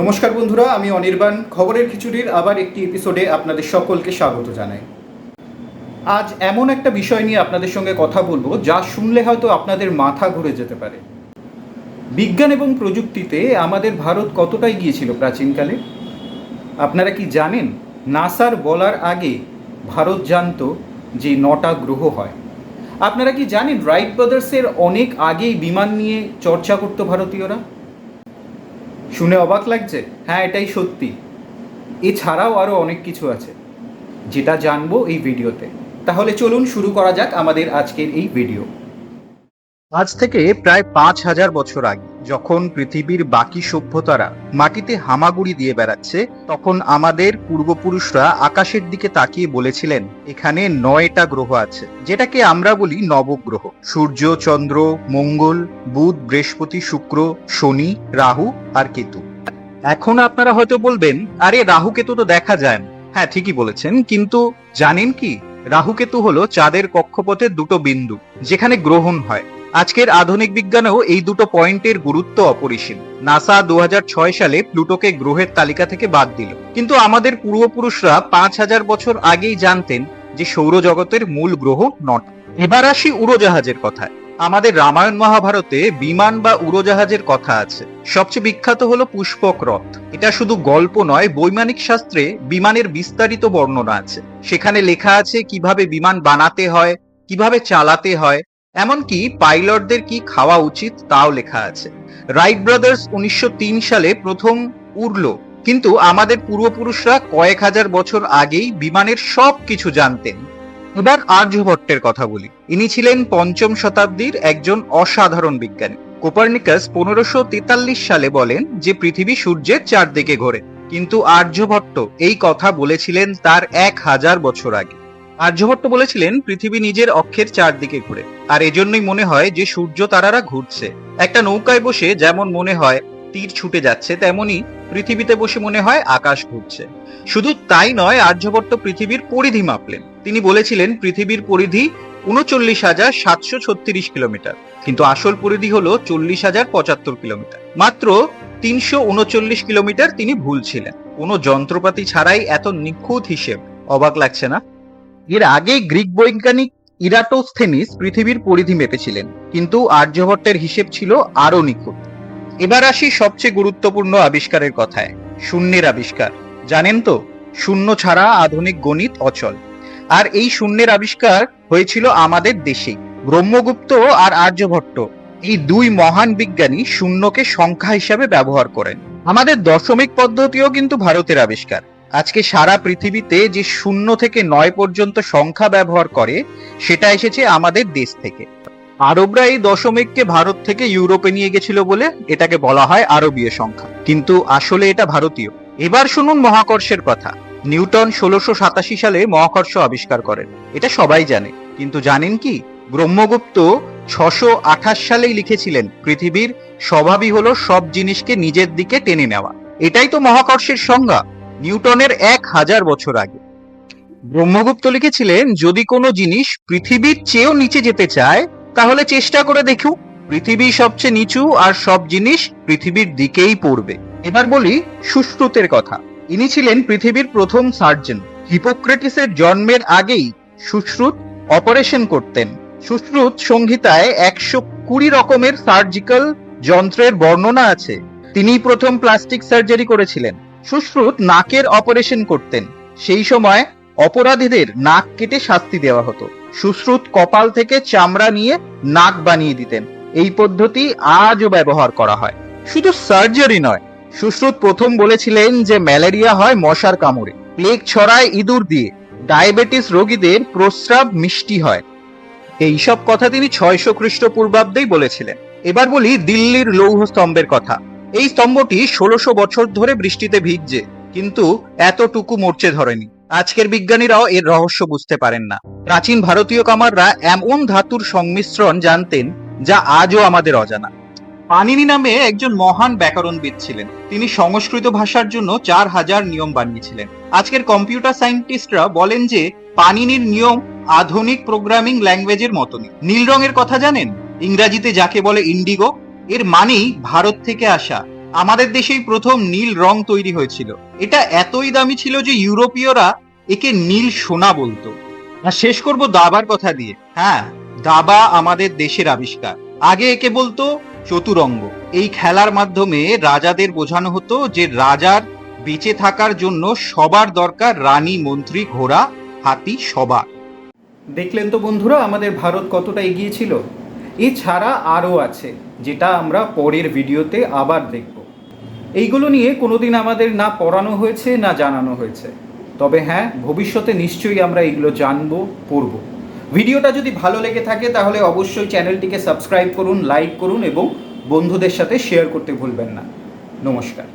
নমস্কার বন্ধুরা, আমি অনির্বাণ। খবরের খিচুড়ির আবার একটি এপিসোডে আপনাদের সকলকে স্বাগত জানাই। আজ এমন একটা বিষয় নিয়ে আপনাদের সঙ্গে কথা বলব, যা শুনলে হয়তো আপনাদের মাথা ঘুরে যেতে পারে। বিজ্ঞান এবং প্রযুক্তিতে আমাদের ভারত কতটাই গিয়েছিল প্রাচীনকালে? আপনারা কি জানেন, নাসার বলার আগে ভারত জানতো যে নটা গ্রহ হয়? আপনারা কি জানেন, রাইট ব্রাদার্সের অনেক আগেই বিমান নিয়ে চর্চা করতো ভারতীয়রা? শুনে অবাক লাগছে। হ্যাঁ এটাই সত্যি। এছাড়াও আরও অনেক কিছু আছে। যেটা জানব এই ভিডিওতে। তাহলে চলুন শুরু করা যাক আমাদের আজকের এই ভিডিও। আজ থেকে প্রায় পাঁচ হাজার বছর আগে, যখন পৃথিবীর বাকি সভ্যতারা মাটিতে হামাগুড়ি দিয়ে বেড়াচ্ছে, তখন আমাদের পূর্বপুরুষরা আকাশের দিকে তাকিয়ে বলেছিলেন, এখানে নয়টা গ্রহ আছে, যেটাকে আমরা বলি নবগ্রহ। সূর্য, চন্দ্র, মঙ্গল, বুধ, বৃহস্পতি, শুক্র, শনি, রাহু আর কেতু। এখন আপনারা হয়তো বলবেন, আরে, রাহু কেতু তো দেখা যায় না। হ্যাঁ ঠিকই বলেছেন, কিন্তু জানেন কি? রাহু কেতু হলো চাঁদের কক্ষপথের দুটো বিন্দু, যেখানে গ্রহণ হয়। আজকের আধুনিক বিজ্ঞানেও এই দুটো পয়েন্টের গুরুত্ব অপরিসীম। নাসা দু সালে প্লুটোকে গ্রহের তালিকা থেকে বাদ দিল। কিন্তু আমাদের পূর্বপুরুষরা পাঁচ হাজার বছর আগেই জানতেন যে সৌরজগতের মূল গ্রহ নটা। এবার আসি উড়োজাহাজের কথায়। আমাদের রামায়ণ মহাভারতে বিমান বা উড়োজাহাজের কথা আছে। সবচেয়ে বিখ্যাত হলো পুষ্পক রথ। এটা শুধু গল্প নয়, বৈমানিক শাস্ত্রে বিমানের বিস্তারিত বর্ণনা আছে। সেখানে লেখা আছে কীভাবে বিমান বানাতে হয়, কীভাবে চালাতে হয় এমনকি পাইলটদের কি খাওয়া উচিত তাও লেখা আছে। রাইট ব্রাদার্স উনিশশো তিন সালে প্রথম উড়ল, কিন্তু আমাদের পূর্বপুরুষরা কয়েক হাজার বছর আগেই বিমানের সব কিছু জানতেন। এবার আর্যভট্টের কথা বলি। ইনি ছিলেন পঞ্চম শতাব্দীর একজন অসাধারণ বিজ্ঞানী। কোপার্নিকাস পনেরোশো তেতাল্লিশ সালে বলেন যে পৃথিবী সূর্যের চারদিকে ঘোরে, কিন্তু আর্যভট্ট এই কথা বলেছিলেন তার এক হাজার বছর আগে। আর্যভট্ট বলেছিলেন, পৃথিবী নিজের অক্ষের চারদিকে ঘুরে। আর এজন্যই মনে হয় যে সূর্য তারারা ঘুরছে। একটা নৌকায় বসে যেমন মনে হয় তীর ছুটে যাচ্ছে, তেমনি পৃথিবীতে বসে মনে হয় আকাশ ঘুরছে। শুধু তাই নয়, আর্যভট্ট পৃথিবীর পরিধি মাপলেন। তিনি বলেছিলেন, পৃথিবীর পরিধি উনচল্লিশ হাজার সাতশো ছত্রিশ কিলোমিটার। কিন্তু আসল পরিধি হলো চল্লিশ হাজার পঁচাত্তর কিলোমিটার। মাত্র তিনশো উনচল্লিশ কিলোমিটার তিনি ভুল ছিলেন। কোনো যন্ত্রপাতি ছাড়াই এত নিখুঁত হিসেব। অবাক লাগছে না? এর আগে গ্রিক বৈজ্ঞানিক ইরাটোস্থেনিস পৃথিবীর পরিধি মেপেছিলেন, কিন্তু আর্যভট্টের হিসেব ছিল আরও নিখুঁত। এবার আসি সবচেয়ে গুরুত্বপূর্ণ আবিষ্কারের কথায়, শূন্যের আবিষ্কার। জানেন তো, শূন্য ছাড়া আধুনিক গণিত অচল। আর এই শূন্যের আবিষ্কার হয়েছিল আমাদের দেশে, ব্রহ্মগুপ্ত আর আর্যভট্ট। এই দুই মহান বিজ্ঞানী শূন্যকে সংখ্যা হিসাবে ব্যবহার করেন। আমাদের দশমিক পদ্ধতিও কিন্তু ভারতের আবিষ্কার। আজকে সারা পৃথিবীতে যে শূন্য থেকে নয় পর্যন্ত সংখ্যা ব্যবহার করে, সেটা এসেছে আমাদের দেশ থেকে। আরবরা এই দশমিককে ভারত থেকে ইউরোপে নিয়ে গেছিল বলে এটাকে বলা হয় আরবীয় সংখ্যা। কিন্তু আসলে এটা ভারতীয়। এবার শুনুন মহাকর্ষের কথা। নিউটন ষোলোশো সাতাশি সালে মহাকর্ষ আবিষ্কার করেন। এটা সবাই জানে। কিন্তু জানেন কি? ব্রহ্মগুপ্ত ছশো আঠাশ সালেই লিখেছিলেন, পৃথিবীর স্বভাবই হলো সব জিনিসকে নিজের দিকে টেনে নেওয়া। এটাই তো মহাকর্ষের সংজ্ঞা। নিউটনের এক হাজার বছর আগে। ব্রহ্মগুপ্ত লিখেছিলেন, যদি কোনো জিনিস পৃথিবীর চেয়েও নিচে যেতে চায়, তাহলে চেষ্টা করে দেখুক পৃথিবী সবচেয়ে নিচু আর সব জিনিস পৃথিবীর দিকেই পড়বে। এবার বলি সুশ্রুতের কথা। ইনি ছিলেন পৃথিবীর প্রথম সার্জন। হিপোক্রেটিসের জন্মের আগেই সুশ্রুত অপারেশন করতেন। সুশ্রুত সংহিতায় একশো কুড়ি রকমের সার্জিক্যাল যন্ত্রের বর্ণনা আছে। তিনি প্রথম প্লাস্টিক সার্জারি করেছিলেন। সুশ্রুত নাকের অপারেশন করতেন। সেই সময় অপরাধীদের নাক কেটে শাস্তি দেওয়া হতো। সুশ্রুত কপাল থেকে চামড়া নিয়ে নাক বানিয়ে দিতেন। এই পদ্ধতি আজও ব্যবহার করা হয়। শুধু সার্জারি নয়, সুশ্রুত প্রথম বলেছিলেন যে ম্যালেরিয়া হয় মশার কামড়ে। প্লেগ ছড়ায় ইঁদুর দিয়ে। ডায়াবেটিস রোগীদের প্রস্রাব মিষ্টি হয়। এইসব কথা তিনি ছয়শো খ্রিস্টপূর্বাব্দেই বলেছিলেন। এবার বলি দিল্লির লৌহ স্তম্ভের কথা। এই স্তম্ভটি ষোলোশো বছর ধরে বৃষ্টিতে ভিজছে, কিন্তু এতটুকু মরচে ধরেনি। আজকের বিজ্ঞানীরাও এর রহস্য বুঝতে পারেন না। প্রাচীন ভারতীয় কামাররা এমন ধাতুর সংমিশ্রণ জানতেন যা আজও আমাদের অজানা। পানিনি নামে একজন মহান ব্যাকরণবিদ ছিলেন। তিনি সংস্কৃত ভাষার জন্য চার হাজার নিয়ম বানিয়েছিলেন। আজকের কম্পিউটার সায়েন্টিস্টরা বলেন যে, পানিনির নিয়ম আধুনিক প্রোগ্রামিং ল্যাঙ্গুয়েজের মতনই। নীল রঙের কথা জানেন? ইংরাজিতে যাকে বলে ইন্ডিগো এর মানেই ভারত থেকে আসা। আমাদের দেশেই প্রথম নীল রং তৈরি হয়েছিল। এটা এতই দামি ছিল যে ইউরোপীয়রা একে নীল সোনা বলতো। আর শেষ করব দাবার কথা দিয়ে। হ্যাঁ দাবা আমাদের দেশের আবিষ্কার। আগে একে বলতো চতুরঙ্গ। এই খেলার মাধ্যমে রাজাদের বোঝানো হতো যে রাজার বেঁচে থাকার জন্য সবার দরকার রানী, মন্ত্রী, ঘোড়া, হাতি, সবার। দেখলেন তো বন্ধুরা, আমাদের ভারত কতটা এগিয়ে ছিল। এছাড়া আরও আছে, যেটা আমরা পরের ভিডিওতে আবার দেখব। এইগুলো নিয়ে কোনোদিন আমাদের না পড়ানো হয়েছে, না জানানো হয়েছে। তবে হ্যাঁ ভবিষ্যতে নিশ্চয়ই আমরা এগুলো জানব, পড়ব। ভিডিওটা যদি ভালো লেগে থাকে, তাহলে অবশ্যই চ্যানেলটিকে সাবস্ক্রাইব করুন, লাইক করুন এবং বন্ধুদের সাথে শেয়ার করতে ভুলবেন না। নমস্কার।